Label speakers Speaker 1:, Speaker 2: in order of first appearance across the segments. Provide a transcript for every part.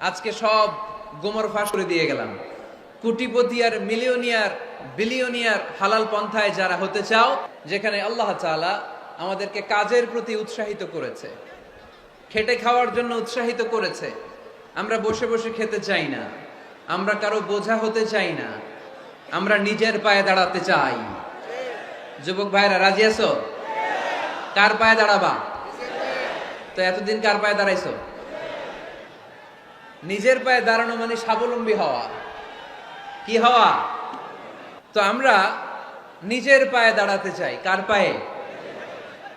Speaker 1: আজকে সব গোমর ফাঁস করে দিয়ে গেলাম। কোটিপতি আর মিলিয়নিয়ার, বিলিয়নিয়ার হালাল পন্থায় যারা হতে চাও, যেখানে আল্লাহ তাআলা আমাদেরকে কাজের প্রতি উৎসাহিত করেছে, খেটে খাওয়ার জন্য উৎসাহিত করেছে, আমরা বসে বসে খেতে চাই না, আমরা কারও বোঝা হতে চাই না, আমরা নিজের পায়ে দাঁড়াতে চাই। যুবক ভাইরা, রাজি আছো? কার পায়ে দাঁড়াবা? তো এতদিন কার পায়ে দাঁড়াইছো? নিজের পায়ে দাঁড়ানো মানে স্বাবলম্বী হওয়া। কি হওয়া? তো আমরা নিজের পায়ে দাঁড়াতে চাই। কার পায়ে?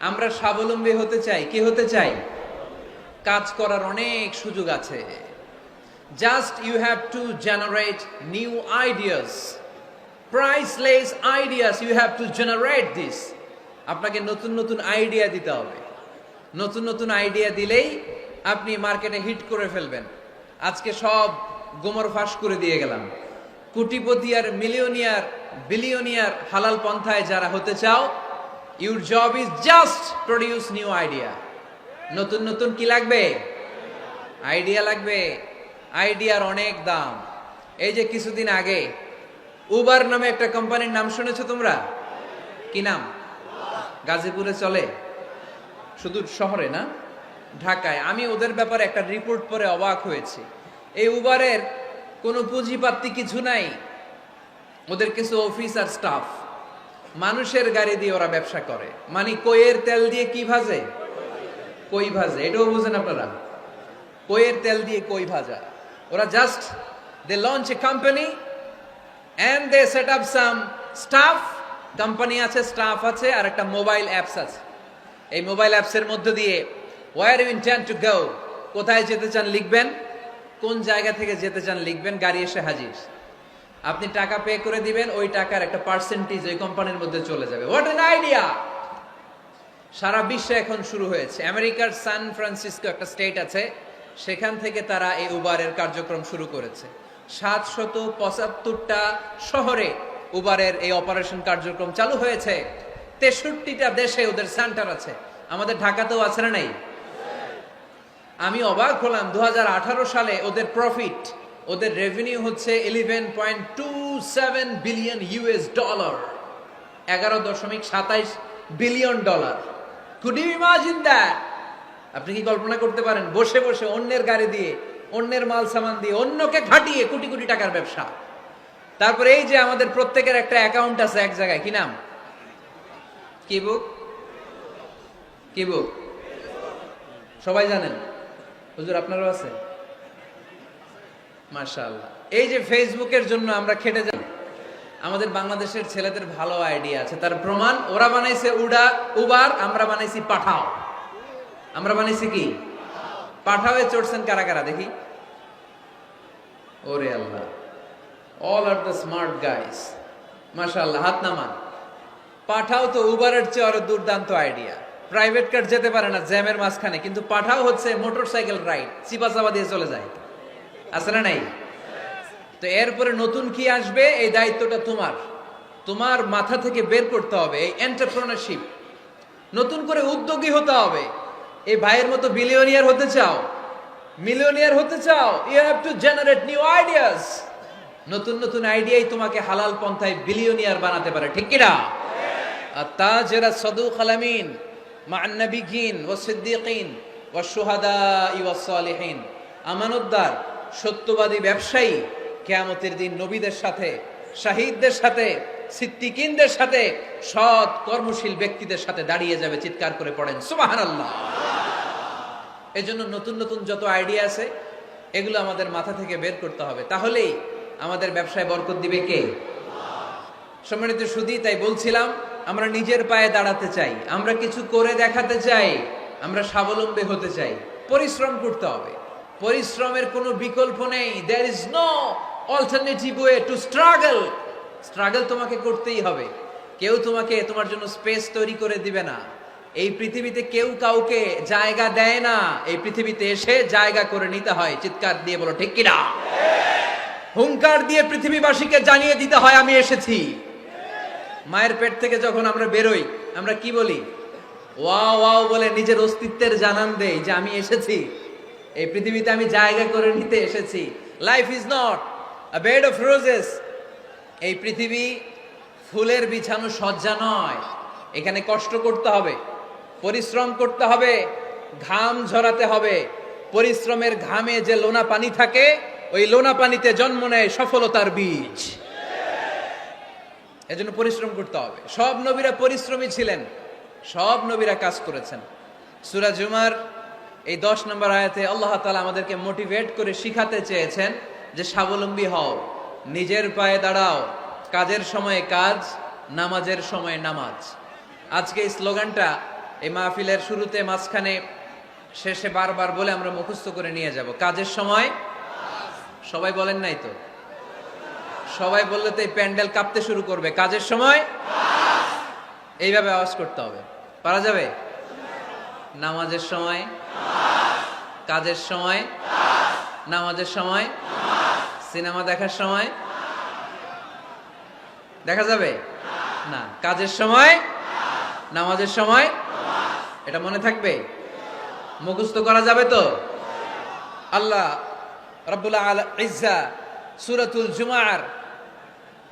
Speaker 1: আমরা স্বাবলম্বী হতে চাই। কি হতে চাই? কাজ করার অনেক সুযোগ আছে। Just you have to generate new ideas priceless ideas you have to generate this আপনাকে নতুন নতুন আইডিয়া দিতে হবে। নতুন নতুন আইডিয়া দিলেই আপনি মার্কেটে হিট করে ফেলবেন। আজকে সব গোমর ফাঁস করে দিয়ে গেলাম। কোটিপতি আর মিলিয়নিয়ার, বিলিয়নিয়ার হালাল পন্থায় যারা হতে চাও your job is just produce new idea নতুন নতুন কি লাগবে? আইডিয়া লাগবে। আইডিয়ার অনেক দাম। এই যে কিছুদিন আগে উবার নামে একটা কোম্পানির নাম শুনেছো তোমরা? কি নাম? গাজীপুরে চলে। শুধু শহরে না? ঢাকায়। আমি ওদের ব্যাপারে একটা রিপোর্ট পরে অবাক হয়েছি। এই উবারের কোনো পুঁজিপাতি কিছু নাই। ওদের কিছু অফিস আর স্টাফ মানুষের গাড়ি দিয়ে ওরা ব্যবসা করে। মানে কইয়ের তেল দিয়ে কি ভাজে? কই ভাজে? এটাও বুঝেন আপনারা। কইয়ের তেল দিয়ে কই ভাজা? ওরা just they launch a company and they set up some staff company আছে স্টাফ আছে, আর একটা মোবাইল অ্যাপস আছে। এই মোবাইল অ্যাপসের মধ্য দিয়ে where you intent to go কোথায় যেতে চান লিখবেন? কোন জায়গা থেকে যেতে চান লিখবেন? গাড়ি এসে হাজির। আপনি টাকা পে করে দিবেন, ওই টাকার একটা পার্সেন্টেজ ওই কোম্পানির মধ্যে চলে যাবে। হোয়াট এন আইডিয়া সারা বিশ্বে এখন শুরু হয়েছে। আমেরিকার সান ফ্রান্সিসকো একটা স্টেট আছে, সেখান থেকে তারা এই উবারের কার্যক্রম শুরু করেছে। সাতশত পঁচাত্তরটা শহরে উবারের এই অপারেশন কার্যক্রম চালু হয়েছে। তেষট্টিটা দেশে ওদের সেন্টার আছে। আমাদের ঢাকাতেও আছে না নাই? আমি অবাক হলাম দু হাজার আঠারো সালে ওদের প্রফিট ওদের রেভিনিউ হচ্ছে eleven point two seven billion US dollar এগারো দশমিক সাতাইশ billion dollar could you imagine that আপনি কি কল্পনা করতে পারেন, বসে বসে অন্যের গাড়ি দিয়ে, অন্যের মাল সামান দিয়ে, অন্যকে ঘাটিয়ে কোটি কোটি টাকার ব্যবসা। তারপরে এই যে আমাদের প্রত্যেকের একটা অ্যাকাউন্ট আছে এক জায়গায়, কি নাম? কি বুক? কি বুক? সবাই জানেন? হুজুর, আপনারও আছে? মার্শাল এই যে ফেসবুকের জন্য আমরা খেটে যাই আমাদের বাংলাদেশের ছেলেদের ভালো আইডিয়া আছে। তার প্রমাণ, ওরা বানাইছে উডা, উবার, আমরা বানাইছি পাঠাও। আমরা বানাইছি কি? পাঠাওয়ে চড়ছেন কারা কারা? দেখি। ওরে আল্লাহ। All are the smart guys মাশাআল্লাহ, হাত নামান। পাঠাও তো উবারের চেয়ে আরও দুর্দান্ত আইডিয়া। প্রাইভেট কার যেতে পারে না জ্যামের মাঝখানে, কিন্তু পাঠাও হচ্ছে মোটর সাইকেল রাইড চিপা চাপা দিয়ে চলে যায়। আছে না নাই? তো এরপরে নতুন কি আসবে? এই দায়িত্বটা তোমার। তোমার মাথা থেকে বের করতে হবে এই এন্টারপ্রেনারশিপ নতুন করে উদ্যোগী হতে হবে। এই ভাইয়ের মতো বিলিয়নিয়ার হতে চাও মিলিয়নিয়ার হতে চাও you have to generate new ideas নতুন নতুন আইডিয়াই তোমাকে হালাল পন্থায় বিলিয়নিয়ার বানাতে পারে, ঠিক কিনা? আর তাজেরা সদুক আলামিন মা নবিগিন ও সিদ্দিকিন ও সুহাদা ইওয়া সালিহিন। আমানতদার, সত্যবাদী ব্যবসায়ী, কেয়ামতের দিন নবীদের সাথে, শাহিদদের সাথে, সিদ্দিকিনদের সাথে, সৎ কর্মশীল ব্যক্তিদের সাথে দাঁড়িয়ে যাবে, চিৎকার করে পড়েন। সুবহানাল্লাহ। এই জন্য নতুন নতুন যত আইডিয়া আছে, এগুলো আমাদের মাথা থেকে বের করতে হবে। তাহলেই আমাদের ব্যবসায় বরকত দিবে কে? সম্মানিত সুদী তাই বলছিলাম, আমরা নিজের পায়ে দাঁড়াতে চাই, আমরা কিছু করে দেখাতে চাই, আমরা স্বাবলম্বী হতে চাই। পরিশ্রম করতে হবে। পরিশ্রমের কোনো বিকল্প নেই। There is no alternative way to struggle struggle তোমাকে করতেই হবে। কেউ তোমাকে তোমার জন্য স্পেস তৈরি করে দিবে না। এই পৃথিবীতে কেউ কাউকে জায়গা দেয় না। এই পৃথিবীতে এসে জায়গা করে নিতে হয়। চিৎকার দিয়ে বলো, ঠিক কিনা? হুঙ্কার দিয়ে পৃথিবীবাসীকে জানিয়ে দিতে হয়, আমি এসেছি। মায়ের পেট থেকে যখন আমরা বেরোই, আমরা কি বলি? ওয়াও ওয়াও বলে নিজের অস্তিত্বের জানান দেই যে আমি এসেছি। এই পৃথিবীতে আমি জায়গা করে নিতে এসেছি। Life is not bed of roses এই পৃথিবী ফুলের বিছানো সজ্জা নয়। এখানে কষ্ট করতে হবে, পরিশ্রম করতে হবে, ঘাম ঝরাতে হবে। পরিশ্রমের ঘামে যে লোনা পানি থাকে, ওই লোনা পানিতে জন্ম নেয় সফলতার বীজ। এজন্য পরিশ্রম করতে হবে। সব নবীরা পরিশ্রমী ছিলেন। সব নবীরা কাজ করেছেন। সুরা জুমার এই দশ নম্বর আয়াতে আল্লাহ তালা আমাদেরকে মোটিভেট করে শিখাতে চেয়েছেন যে স্বাবলম্বী হও, নিজের পায়ে দাঁড়াও, কাজের সময়ে কাজ, নামাজের সময়ে নামাজ। আজকে এই স্লোগানটা এই মাহফিলের শুরুতে মাঝখানে শেষে বারবার বলে আমরা মুখস্থ করে নিয়ে যাব। কাজের সময়? সবাই বলেন নাই তো? সবাই বললে তো এই প্যান্ডেল কাঁপতে শুরু করবে। কাজের সময়? এইভাবে আওয়াজ করতে হবে। পারা যাবে? নামাজের সময়? কাজের সময়? নামাজের সময়? সিনেমা দেখার সময়? দেখা যাবে? না। কাজের সময়? নামাজের সময়? এটা মনে থাকবে? মুখস্থ করা যাবে তো? আল্লাহ রব্বুল আল ইজ্জা সুরাতুল জুমার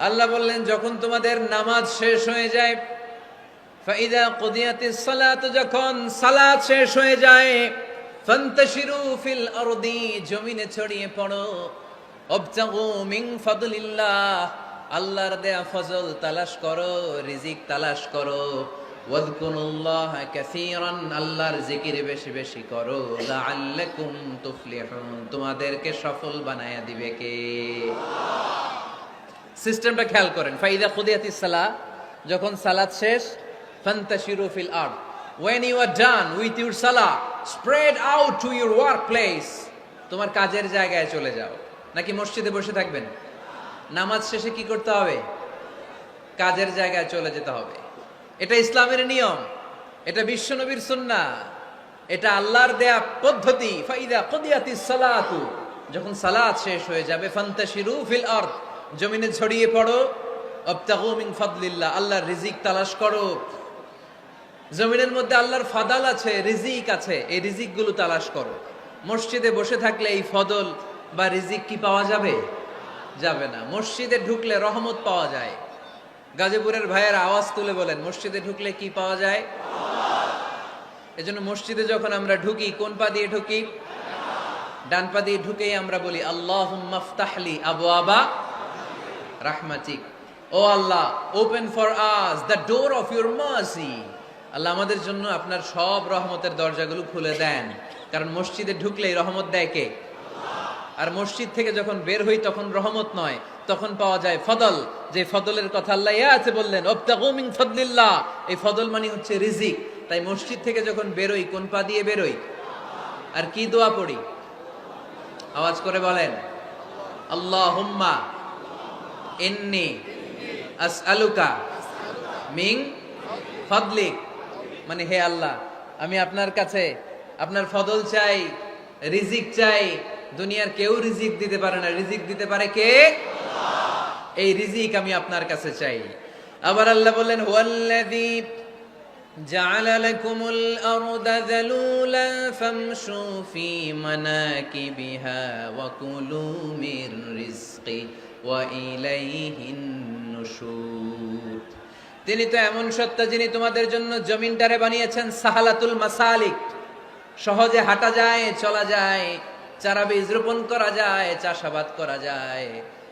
Speaker 1: আল্লাহ বললেন, যখন তোমাদের নামাজ শেষ হয়ে যায়, ফাইদা কুদিয়াতিস সালাত, যখন সালাত শেষ হয়ে যায়, ফান্তাশিরু ফিল আরদি, জমিনে ছড়িয়ে পড়ো। অবতাগু মিন ফাদলিল্লাহ, আল্লাহর দেয়া ফজল তালাশ করো, রিজিক তালাশ করো। ওয়াদকুরুল্লাহ কাসীরান, আল্লাহর জিকির বেশি বেশি করো। লাআল্লাকুম তুফলিহুন, তোমাদেরকে সফল বানায়া দিবে কে? সিস্টেমটা খেয়াল করেন। ফাইদা খুদিয়াতিস সালাহ যখন সালাত শেষ ফিল আরদ। When you are done with your salah, spread out to your workplace, তোমার কাজের জায়গায় চলে যাও। নাকি মসজিদে বসে থাকবেন? নামাজ শেষে কি করতে হবে? কাজের জায়গায় চলে যেতে হবে। এটা ইসলামের নিয়ম। এটা বিশ্বনবীর সুন্না। এটা আল্লাহর দেয়া পদ্ধতি। ফাইদা কুদিয়াতিস সালাতু। যখন সালাত শেষ হয়ে যাবে, ফান্তাশিরু ফিল আরদ। জমিনে ছড়িয়ে পড়ো। অবতাগু ফাদলিল্লাহ, আল্লাহর রিজিক তালাশ করো। জমিনের মধ্যে আল্লাহর ফাদাল আছে, রিজিক আছে, এই রিজিকগুলো তালাশ করো। মসজিদে বসে থাকলে এই ফদল বা রিজিক কি পাওয়া যাবে? যাবে না। মসজিদে ঢুকলে রহমত পাওয়া যায়। গাজীপুরের ভাইয়ের আওয়াজ তুলে বলেন, মসজিদে ঢুকলে কি পাওয়া যায়? এজন্য মসজিদে যখন আমরা ঢুকি, কোন পা দিয়ে ঢুকি? ডান পা দিয়ে ঢুকেই আমরা বলি আল্লাহ মাফতাহলি আবু আবা রাহমাতিক। O Allah open for us the door of your mercy আল্লাহ আমাদের জন্য আপনার সব রহমতের দরজাগুলো খুলে দেন। কারণ মসজিদে ঢুকলেই রহমত দেয় কে? আর মসজিদ থেকে যখন বের হই তখন রহমত নয়, তখন পাওয়া যায় ফদল। যে ফদলের কথা আল্লাহ ইয়া আছে বললেন অবতাগু মিন ফদলিল্লাহ। এই ফদল মানে হচ্ছে রিজিক। তাই মসজিদ থেকে যখন বেরোই কোন পা দিয়ে বেরোই আর কি দোয়া পড়ি? আওয়াজ করে বলেন আল্লাহ হুম্মা ইন্নি আসআলুকা মিং ফদলিক মানে হে আল্লাহ আমি আপনার কাছে আপনার ফদল চাই রিজিক চাই দুনিয়ার কেউ রিজিক দিতে পারে না রিজিক দিতে পারে কে এই রিজিক আমি আপনার কাছে চাই আবার আল্লাহ বললেন হুয়াল্লাযী جعل لكم الأرض ذلولا فامشوا في مناكبها وكلوا من رزقه وإليه النشور তিনি তো এমন সত্তা যিনি তোমাদের জন্য জমিনটারে বানিয়েছেন সাহালাতুল মাসালিক। সহজে হাঁটা যায়, চলা যায়, চারা বীজ রোপণ করা যায়, চাষাবাদ করা যায়।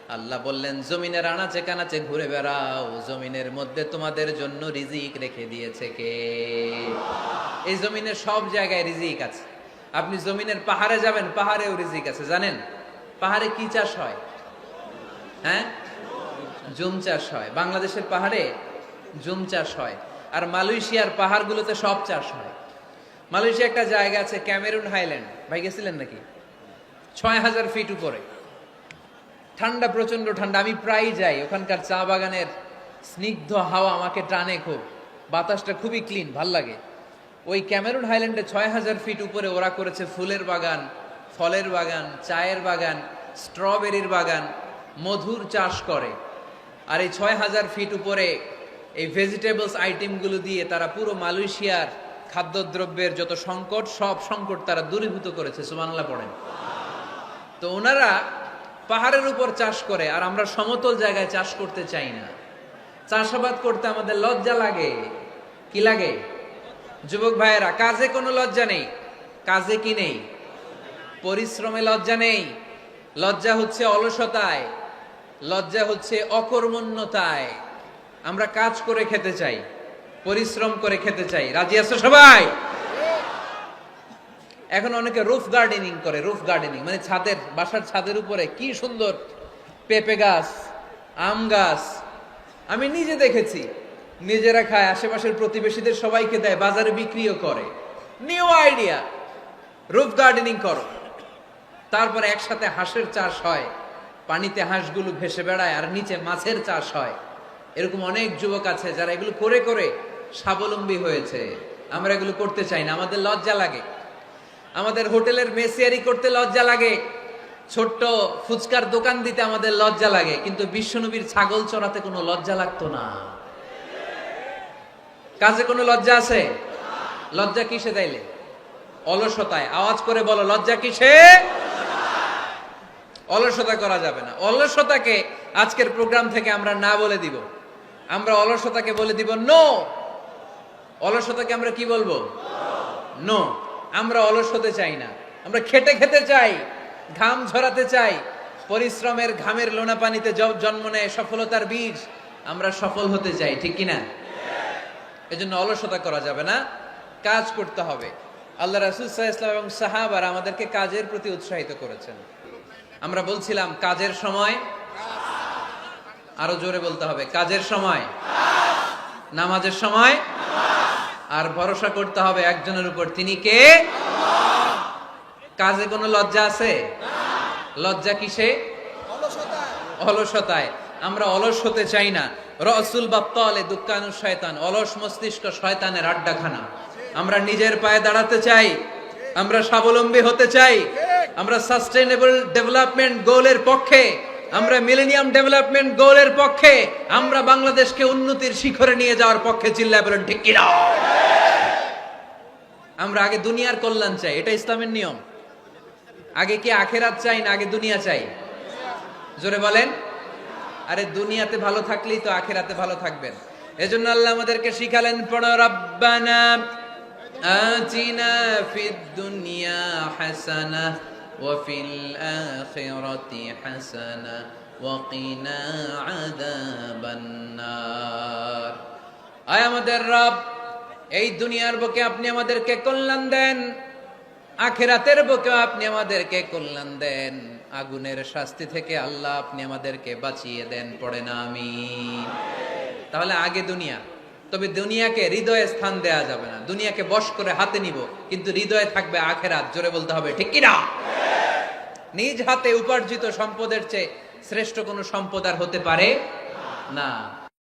Speaker 1: আল্লাহ বললেন, জমিনের আনাচে কানাচে ঘুরে বেড়াও, জমিনের মধ্যে তোমাদের জন্য রিজিক রেখে দিয়েছে কে? এই জমিনের সব জায়গায় রিজিক আছে। আপনি জমিনের পাহাড়ে যাবেন, পাহাড়েও রিজিক আছে, জানেন? পাহাড়ে কি চাষ হয়? হ্যাঁ? জুম চাষ হয়। বাংলাদেশের পাহাড়ে জুম চাষ হয়। আর মালয়েশিয়ার পাহাড়গুলোতে সব চাষ হয়। মালয়েশিয়া একটা জায়গা আছে, ক্যামেরুন হাইল্যান্ড। ভাই গেছিলেন নাকি? ছয় হাজার ফিট উপরে। ঠান্ডা প্রচণ্ড ঠান্ডা। আমি প্রায় যাই। ওখানকার চা বাগানের স্নিগ্ধ হাওয়া আমাকে টানে খুব। বাতাসটা খুবই ক্লিন, ভালো লাগে। ওই ক্যামেরুন হাইল্যান্ডে ছয় হাজার ফিট উপরে ওরা করেছে ফুলের বাগান, ফলের বাগান, চায়ের বাগান, স্ট্রবেরির বাগান। মধুর চাষ করে। আর এই ছয় হাজার ফিট উপরে এই ভেজিটেবলস আইটেমগুলো দিয়ে তারা পুরো মালয়েশিয়ার খাদ্যদ্রব্যের যত সংকট, সব সংকট তারা দূরীভূত করেছে। সুবাংলা পড়েন। তো ওনারা পাহাড়ের উপর চাষ করে, আর আমরা সমতল জায়গায় চাষ করতে চাই না। চাষাবাদ করতে আমাদের লজ্জা লাগে। কি লাগে? যুবক ভাইয়েরা, কাজে কোনো লজ্জা নেই। কাজে কি নেই? পরিশ্রমে লজ্জা নেই। লজ্জা হচ্ছে অলসতায়। লজ্জা হচ্ছে অকর্মণ্যতায়। আমরা কাজ করে খেতে চাই, পরিশ্রম করে খেতে চাই। রাজি আছো সবাই? এখন অনেকে রুফ গার্ডেনিং করে রুফ গার্ডেনিং মানে ছাদের, বাসার ছাদের উপরে কি সুন্দর পেঁপে গাছ, আম গাছ। আমি নিজে দেখেছি, নিজেরা খায়, আশেপাশের প্রতিবেশীদের সবাইকে দেয়, বাজারে বিক্রিও করে। নিউ আইডিয়া রুফ গার্ডেনিং করো। তারপরে একসাথে হাঁসের চাষ হয়। পানিতে হাঁসগুলো ভেসে বেড়ায় আর নিচে মাছের চাষ হয়। এরকম অনেক যুবক আছে যারা এগুলো করে করে স্বাবলম্বী হয়েছে। আমরা এগুলো করতে চাই না, আমাদের লজ্জা লাগে। আমাদের হোটেলের মেসিয়ারি করতে লজ্জা লাগে। ছোট্ট ফুচকার দোকান দিতে আমাদের লজ্জা লাগে, কিন্তু বিশ্বনবীর ছাগল চড়াতে কোনো লজ্জা লাগতো না। কাজে কোনো লজ্জা আছে? লজ্জা কিসে তাইলে? অলসতায়। আওয়াজ করে বলো, লজ্জা কিসে? অলসতা করা যাবে না। অলসতাকে আজকের প্রোগ্রাম থেকে আমরা না বলে দিব। আমরা অলসতাকে বলে দিব নো। অলসতাকে আমরা কি বলব? নো। আমরা অলস হতে চাই না। আমরা খেটে খেতে চাই, ঘাম ঝরাতে চাই, পরিশ্রমের ঘামের লোনা পানিতে জন্ম নেয় সফলতার বীজ, আমরা সফল হতে চাই, ঠিক কিনা? এজন্য অলসতা করা যাবে না, কাজ করতে হবে। আল্লাহ রাসুল ইসলাম এবং সাহাবার আমাদেরকে কাজের প্রতি উৎসাহিত করেছেন। আমরা বলছিলাম, কাজের সময়? আরও জোরে বলতে হবে, কাজের সময়। নামাজের সময়? আর ভরসা করতে হবে একজনের উপর। তিনি কে? কাজে কোনো লজ্জা আছে? লজ্জা কিসে? অলসতায়। আমরা অলস হতে চাই না। রসুল বাপ্তলে দুঃখানু শয়তান, অলস মস্তিষ্ক শয়তানের আড্ডাখানা। আমরা নিজের পায়ে দাঁড়াতে চাই। আমরা স্বাবলম্বী হতে চাই। আমরা সাস্টেনেবল ডেভেলপমেন্ট গোলের পক্ষে, আমরা মিলেনিয়াম ডেভেলপমেন্ট গোলের পক্ষে, আমরা বাংলাদেশকে উন্নতির শিখরে নিয়ে যাওয়ার পক্ষে চিল্লায় বলেন, ঠিক কিনা আমরা আগে দুনিয়ার কল্যাণ চাই, এটা ইসলামের নিয়ম। আগে কি আখেরাত চাই না আগে দুনিয়া চাই? জোরে বলেন। আরে দুনিয়াতে ভালো থাকলেই তো আখেরাতে ভালো থাকবেন। এজন্য আল্লাহ আমাদেরকে শিখালেন, পড়ো, রব্বানা আতিনা ফিদ দুনিয়া হাসানা। আখিরাতি হাসানা ওয়া কিনা আযাবান নার আয় আমাদের রব, এই দুনিয়ার বুকে আপনি আমাদেরকে কল্যাণ দেন, আখেরাতের বুকেও আপনি আমাদেরকে কল্যাণ দেন, আগুনের শাস্তি থেকে আল্লাহ আপনি আমাদেরকে বাঁচিয়ে দেন পড়ে না আমি তাহলে আগে দুনিয়া, তবে দুনিয়াকে হৃদয়ে স্থান দেয়া যাবে না, দুনিয়াকে বশ করে হাতে নিব, কিন্তু হৃদয়ে থাকবে আখেরাত, জোরে বলতে হবে, ঠিক কিনা? নিজ হাতে উপার্জিত সম্পদের চেয়ে শ্রেষ্ঠ কোনো সম্পদ আর হতে পারে না।